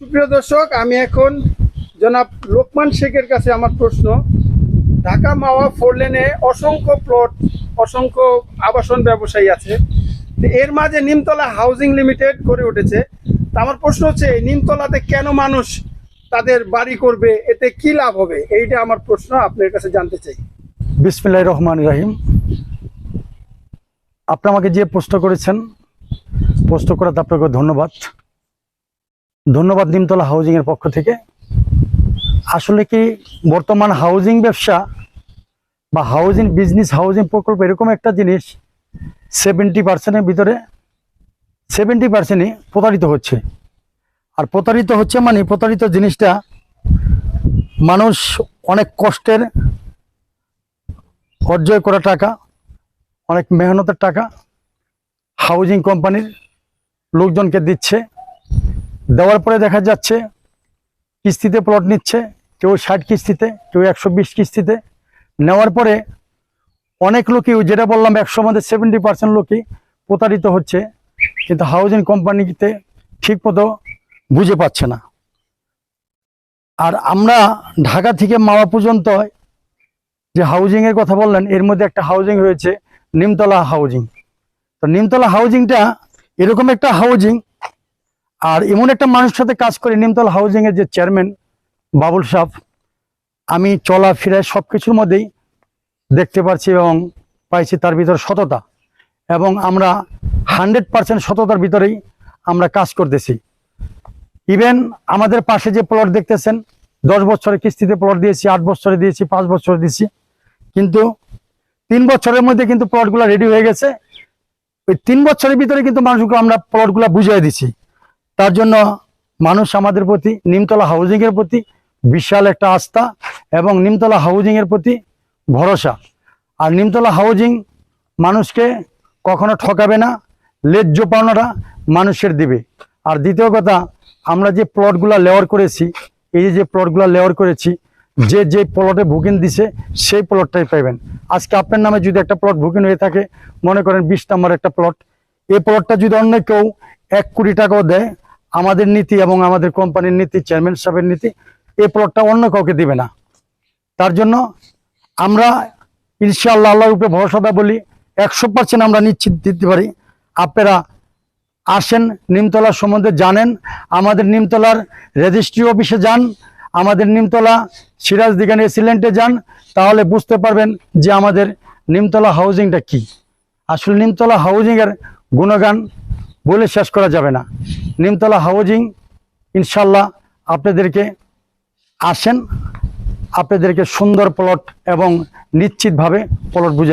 সুপ্রিয় দর্শক, আমি এখন জনাব লোকমান শেখের কাছে আমার প্রশ্ন। ঢাকা মাওয়া ফোর লেনে অসংখ্য প্লট, অসংখ্য আবাসন ব্যবসায়ী আছে। এর মাঝে নিমতলা হাউজিং লিমিটেড গড়ে উঠেছে। তা আমার প্রশ্ন হচ্ছে নিমতলাতে কেন মানুষ তাদের বাড়ি করবে? এতে কি লাভ হবে? এইটা আমার প্রশ্ন, আপনার কাছে জানতে চাই। বিসমিল্লাহ রহমান রাহিম। আপনি আমাকে যে প্রশ্ন করেছেন, প্রশ্ন করাতে আপনাকে ধন্যবাদ। ধন্যবাদ নিমতলা হাউজিং এর পক্ষ থেকে। আসলে কি বর্তমান হাউজিং ব্যবসা বা হাউজিং বিজনেস হাউজিং প্রকল্প এরকম একটা জিনিস সেভেন্টি পার্সেন্টের ভিতরে সেভেন্টি পার্সেন্টই প্রতারিত হচ্ছে। আর প্রতারিত হচ্ছে মানে প্রতারিত জিনিসটা মানুষ অনেক কষ্টের অর্জন করা টাকা, অনেক মেহনতের টাকা হাউজিং কোম্পানির লোকজনকে দিচ্ছে। দেওয়ার পরে দেখা যাচ্ছে কিস্তিতে প্লট নিচ্ছে, কেউ ষাট কিস্তিতে, কেউ একশো বিশ কিস্তিতে। নেওয়ার পরে অনেক লোকই যেটা বললাম, একশো মধ্যে সেভেন্টি পার্সেন্ট লোকই প্রতারিত হচ্ছে, কিন্তু হাউজিং কোম্পানিতে ঠিকমতো বুঝে পাচ্ছে না। আর আমরা ঢাকা থেকে মাওয়া পর্যন্ত যে হাউজিং এর কথা বললেন, এর মধ্যে একটা হাউজিং রয়েছে, নিমতলা হাউজিং তো নিমতলা হাউজিংটা এরকম একটা হাউজিং আর এমন একটা মানুষের সাথে কাজ করি, নিমতল হাউজিং এর যে চেয়ারম্যান বাবুল সাহ আমি চলাফেরায় সব কিছুর মধ্যেই দেখতে পারছি এবং পাইছি তার ভিতরে সততা এবং আমরা হান্ড্রেড পার্সেন্ট সততার ভিতরেই আমরা কাজ করতেছি। ইভেন আমাদের পাশে যে প্লট দেখতেছেন, দশ বছরের কিস্তিতে প্লট দিয়েছি, আট বছরে দিয়েছি, পাঁচ বছরে দিয়েছি। কিন্তু তিন বছরের মধ্যে কিন্তু প্লটগুলো রেডি হয়ে গেছে। ওই তিন বছরের ভিতরে কিন্তু মানুষকে আমরা প্লটগুলো বুঝিয়ে দিছি। তার জন্য মানুষ আমাদের প্রতি, নিমতলা হাউজিং এর প্রতি বিশাল একটা আস্থা এবং নিমতলা হাউজিং এর প্রতি ভরসা। আর নিমতলা হাউজিং মানুষকে কখনো ঠকাবে না, লেজ্জ পাওনাটা মানুষের দিবে। আর দ্বিতীয় কথা, আমরা যে প্লটগুলো লেওয়ার করেছি, এই যে প্লটগুলো লেওয়ার করেছি, যে যে প্লটে বুকিং দিছে, সেই প্লটটাই পাইবেন। আজকে আপনার নামে যদি একটা প্লট বুকিং হয়ে থাকে, মনে করেন বিশ নম্বর একটা প্লট এই প্লটটা যদি অন্য কেউ এক কোটি টাকাও দেয় আমাদের নীতি এবং আমাদের কোম্পানির নীতি, চেয়ারম্যান সাহেবের নীতি, এই প্লটটা অন্য কাউকে দিবে না। তার জন্য আমরা ইনশাআল্লাহ আল্লাহর উপরে ভরসাটা বলি, একশো পার্সেন্ট আমরা নিশ্চিত দিতে পারি। আপনারা আসেন, নিমতলা সম্বন্ধে জানেন, আমাদের নিমতলার রেজিস্ট্রি অফিসে যান, আমাদের নিমতলা সিরাজ দিগান এসিলেন্টে যান, তাহলে বুঝতে পারবেন যে আমাদের নিমতলা হাউজিংটা কি। আসলে নিমতলা হাউজিংয়ের গুণগান বলে শেষ করা যাবে না। নিমতলা হাউজিং ইনশাল্লাহ আপনাদেরকে আসেন আপনাদেরকে সুন্দর প্লট এবং নিশ্চিতভাবে প্লট বুঝায়